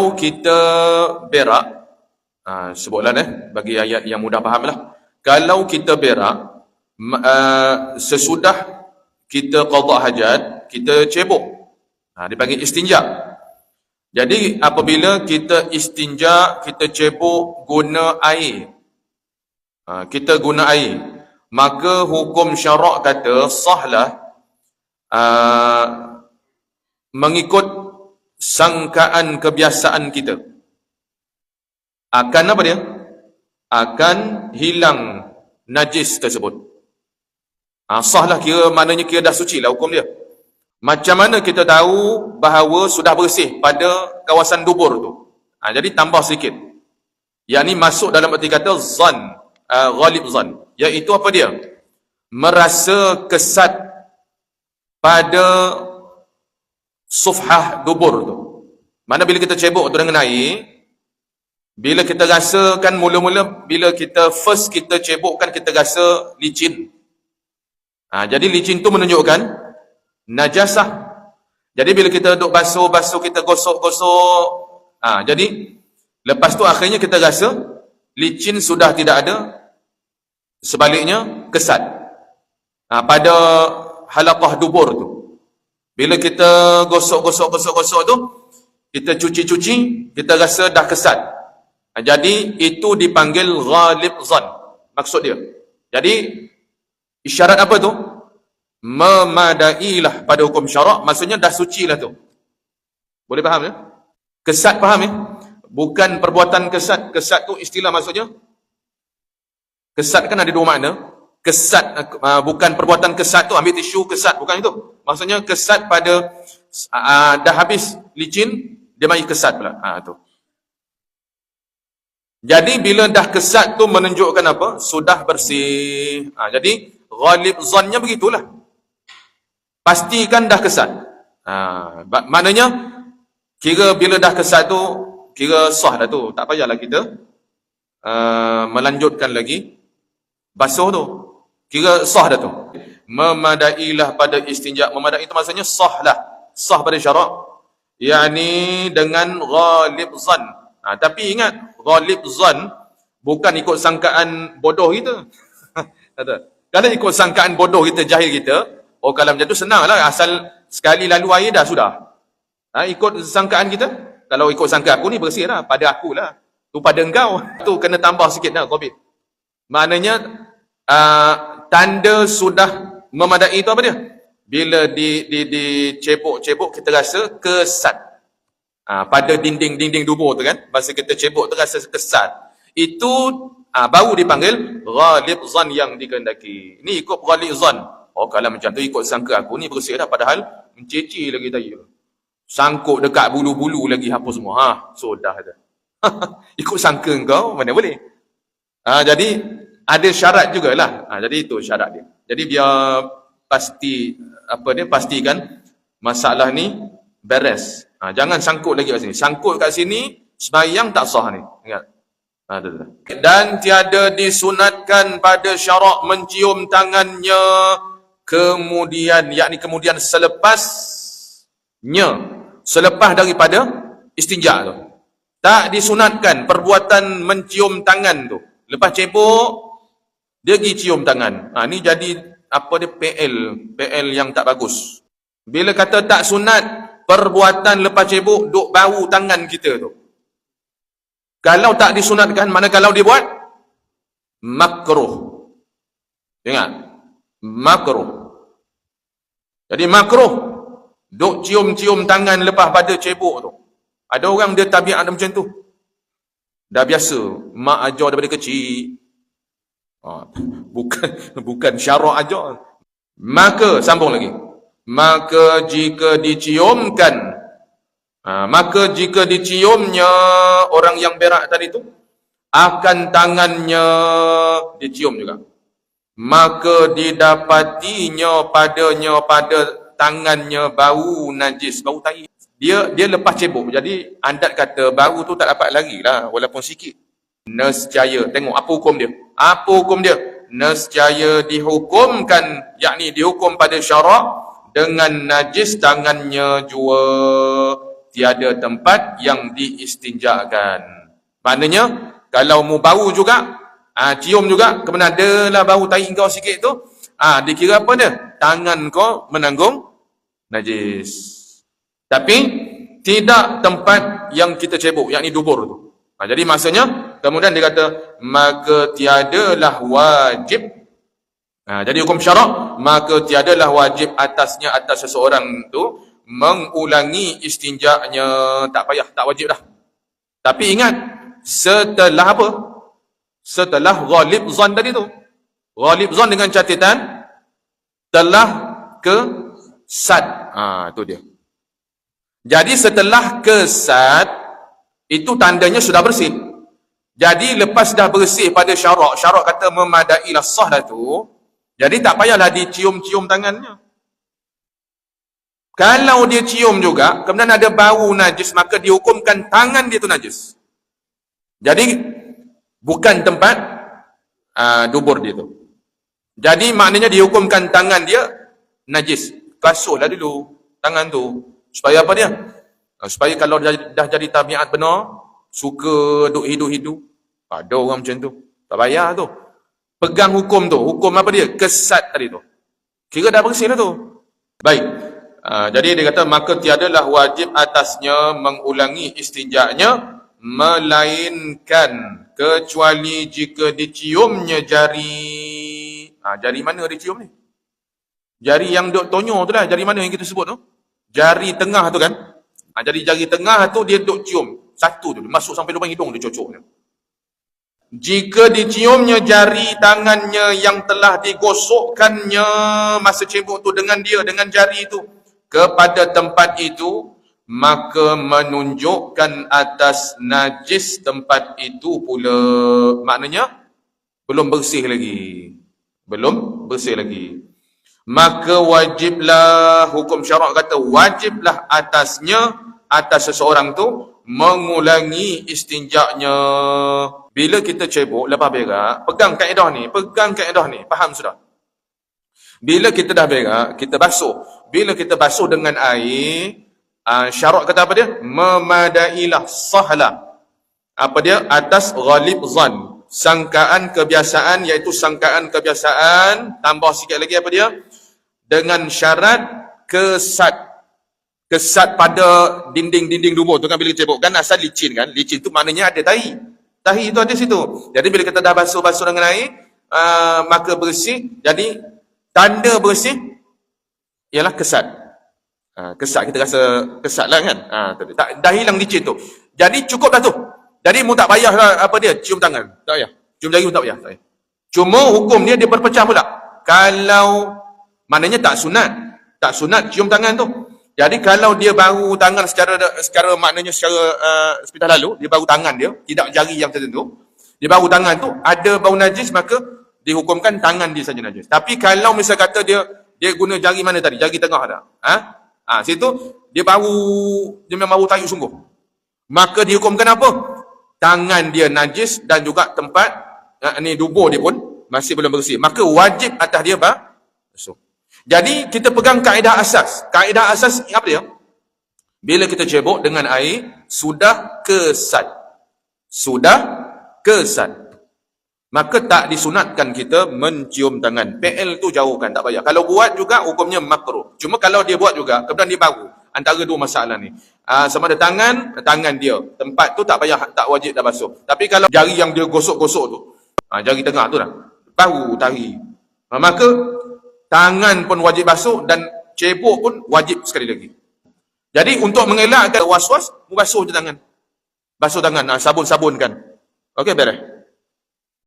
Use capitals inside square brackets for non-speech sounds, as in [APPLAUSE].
kalau kita berak, uh, sebutlah eh, bagi ayat yang mudah faham lah. Kalau kita berak, uh, sesudah kita qadha hajat, kita cebok. Ha, dipanggil istinja. Jadi apabila kita istinja, kita cebok guna air. Ha, kita guna air. Maka hukum syarak kata sahlah uh, mengikut sangkaan kebiasaan kita. Akan apa dia? Akan hilang najis tersebut. Ha, sahlah kira maknanya kira dah suci lah hukum dia. Macam mana kita tahu bahawa sudah bersih pada kawasan dubur tu? Ha, jadi tambah sikit. Yang ni masuk dalam arti kata zan, uh, ghalib zan. Iaitu apa dia? Merasa kesat pada sufhah dubur tu. Mana bila kita cebok tu dengan air, bila kita rasakan mula-mula, bila kita first kita cebokkan, kita rasa licin. Ha, jadi licin tu menunjukkan najasah. Jadi bila kita duduk basuh-basuh, kita gosok-gosok. Ha, jadi lepas tu akhirnya kita rasa licin sudah tidak ada. Sebaliknya kesat. Ha, pada halakah dubur tu. Bila kita gosok-gosok-gosok-gosok tu, kita cuci-cuci, kita rasa dah kesat. Ha, jadi itu dipanggil ghalib zan. Maksud dia. Jadi Isyarat apa tu? Memadailah pada hukum syarak. Maksudnya dah suci lah tu. Boleh faham ya? Kesat faham ya? Bukan perbuatan kesat. Kesat tu istilah maksudnya. Kesat kan ada dua makna. Kesat, uh, bukan perbuatan kesat tu. Ambil tisu kesat. Bukan itu. Maksudnya kesat pada uh, dah habis licin. Dia mari kesat pula. Ha, tu. Jadi bila dah kesat tu menunjukkan apa? Sudah bersih. Ha, jadi ghalib zannya begitulah. Pastikan dah kesat. Ha, maknanya, kira bila dah kesat tu, kira sah dah tu. Tak payahlah kita uh, melanjutkan lagi basuh tu. Kira sah dah tu. Memadailah pada istinja. Memadai itu maksudnya sah lah. Sah pada syarak. Yang ni dengan ghalib zan. Ha, tapi ingat, ghalib zan bukan ikut sangkaan bodoh kita. [LAUGHS] Kalau ikut sangkaan bodoh kita, jahil kita, oh kalau macam tu senanglah. Asal sekali lalu air dah sudah. Ha, ikut sangkaan kita. Kalau ikut sangka aku ni bersih lah. Pada aku lah. Tu pada engkau. [LAUGHS] Tu kena tambah sikit lah COVID. Maknanya, uh, tanda sudah memadai itu apa dia? Bila di di di cebok-cebok kita rasa kesat. Ha, pada dinding-dinding dubur tu kan. Masa kita cebok tu rasa kesat. Itu ha, baru dipanggil ghalib zan yang dikehendaki. Ni ikut ghalib zan. Oh kalau macam tu ikut sangka aku ni bersih dah padahal menceci lagi tadi. Sangkut dekat bulu-bulu lagi apa semua. Ha, sudah dah. [LAUGHS] ikut sangka engkau mana boleh. Ha, jadi ada syarat jugalah. Ha, jadi itu syarat dia. Jadi biar pasti apa dia pastikan masalah ni beres. Ha, jangan sangkut lagi kat sini. Sangkut kat sini sembahyang tak sah ni. Ingat. Dan tiada disunatkan pada syarak mencium tangannya kemudian, yakni kemudian selepasnya, selepas daripada istinja tu. Tak disunatkan perbuatan mencium tangan tu. Lepas cebok, dia pergi cium tangan. Ha, ni jadi apa dia PL, PL yang tak bagus. Bila kata tak sunat, perbuatan lepas cebok, duk bau tangan kita tu. Kalau tak disunatkan, mana kalau dia buat? Makruh. Ingat? Makruh. Jadi makruh. Duk cium-cium tangan lepas pada cebok tu. Ada orang dia tabiat macam tu. Dah biasa. Mak ajar daripada kecil. Ha, [LAUGHS] bukan [LAUGHS] bukan syarak ajar. Maka, sambung lagi. Maka jika diciumkan Ha, maka jika diciumnya orang yang berak tadi tu akan tangannya dicium juga. Maka didapatinya padanya pada tangannya bau najis, bau tai. Dia dia lepas cebok. Jadi andat kata bau tu tak dapat lagi lah walaupun sikit. Nescaya. Tengok apa hukum dia. Apa hukum dia? Nescaya dihukumkan, yakni dihukum pada syarak dengan najis tangannya jua tiada tempat yang diistinjakan. Maknanya, kalau mu bau juga, ah cium juga, kemudian adalah bau tahi kau sikit tu, ah dikira apa dia? Tangan kau menanggung najis. Tapi, tidak tempat yang kita cebok, yakni dubur tu. Ha, jadi maksudnya, kemudian dia kata, maka tiadalah wajib. Ha, jadi hukum syarak, maka tiadalah wajib atasnya atas seseorang tu mengulangi istinjaknya. Tak payah, tak wajib dah. Tapi ingat, setelah apa? Setelah ghalib zon tadi tu. Ghalib zon dengan catatan, telah ke sad. Ha, tu dia. Jadi setelah kesat, itu tandanya sudah bersih. Jadi lepas dah bersih pada syarak, syarak kata memadailah sah dah tu, jadi tak payahlah dicium-cium tangannya. Kalau dia cium juga, kemudian ada bau najis, maka dihukumkan tangan dia tu najis. Jadi, bukan tempat uh, dubur dia tu. Jadi maknanya dihukumkan tangan dia najis. Basuhlah dulu tangan tu. Supaya apa dia? Ah, supaya kalau dah, dah jadi tabiat benar, suka duk hidup-hidup. Ada orang macam tu. Tak payah tu. Pegang hukum tu. Hukum apa dia? Kesat tadi tu. Kira dah bersih lah tu. Baik. Uh, jadi dia kata, maka tiadalah wajib atasnya mengulangi istinjaknya, melainkan kecuali jika diciumnya jari. Ha, jari mana dicium ni? Jari yang duk tonyo tu lah. Jari mana yang kita sebut tu? jari tengah tu kan ha, jadi jari tengah tu dia duk cium satu tu masuk sampai lubang hidung dia cocok jika diciumnya jari tangannya yang telah digosokkannya masa cebok tu dengan dia dengan jari tu kepada tempat itu maka menunjukkan atas najis tempat itu pula. Maknanya belum bersih lagi. Belum bersih lagi. Maka wajiblah hukum syarak kata wajiblah atasnya atas seseorang tu mengulangi istinjaknya bila kita cebok lepas berak pegang kaedah ni pegang kaedah ni. Faham sudah? Bila kita dah berak kita basuh. Bila kita basuh dengan air uh, syarak kata apa dia? Memadailah sahlah apa dia? Atas ghalib zan. Sangkaan kebiasaan iaitu sangkaan kebiasaan tambah sikit lagi apa dia? Dengan syarat kesat. Kesat pada dinding-dinding dubur tu kan bila cebok kan? Asal licin kan? Licin tu maknanya ada tahi tahi itu ada situ. Jadi bila kita dah basuh-basuh dengan air uh, maka bersih. Jadi tanda bersih ialah kesat. Uh, kesat kita rasa kesat lah kan? Uh, tak, dah hilang licin tu. Jadi cukup dah tu. Jadi mu tak payah lah, apa dia cium tangan. Tak payah. Cium jari pun tak payah, tak payah. cuma hukum dia dia berpecah pula. Kalau Maknanya tak sunat. Tak sunat cium tangan tu. Jadi kalau dia baru tangan secara secara maknanya secara uh, sepitas lalu, dia baru tangan dia, tidak jari yang tertentu. Dia baru tangan tu, ada bau najis maka dihukumkan tangan dia saja najis. Tapi kalau misal kata dia dia guna jari mana tadi? Jari tengah ada. Ha? Ha, situ dia baru dia memang baru tayu sungguh. Maka dihukumkan apa? Tangan dia najis dan juga tempat uh, ni dubur dia pun masih belum bersih. Maka wajib atas dia basuh. Jadi kita pegang kaedah asas. Kaedah asas apa dia? Bila kita cebok dengan air, sudah kesat. Sudah kesat. Maka tak disunatkan kita mencium tangan. PL tu jauhkan, tak payah. Kalau buat juga, hukumnya makruh. Cuma kalau dia buat juga, kemudian dia baru. Antara dua masalah ni. Aa, sama ada tangan, tangan dia. Tempat tu tak payah, tak wajib dah basuh. Tapi kalau jari yang dia gosok-gosok tu, aa, jari tengah tu dah, baru tahi. Maka tangan pun wajib basuh dan cebok pun wajib sekali lagi. Jadi untuk mengelakkan was-was, basuh je tangan. Basuh tangan, sabun-sabunkan. Okey, beres.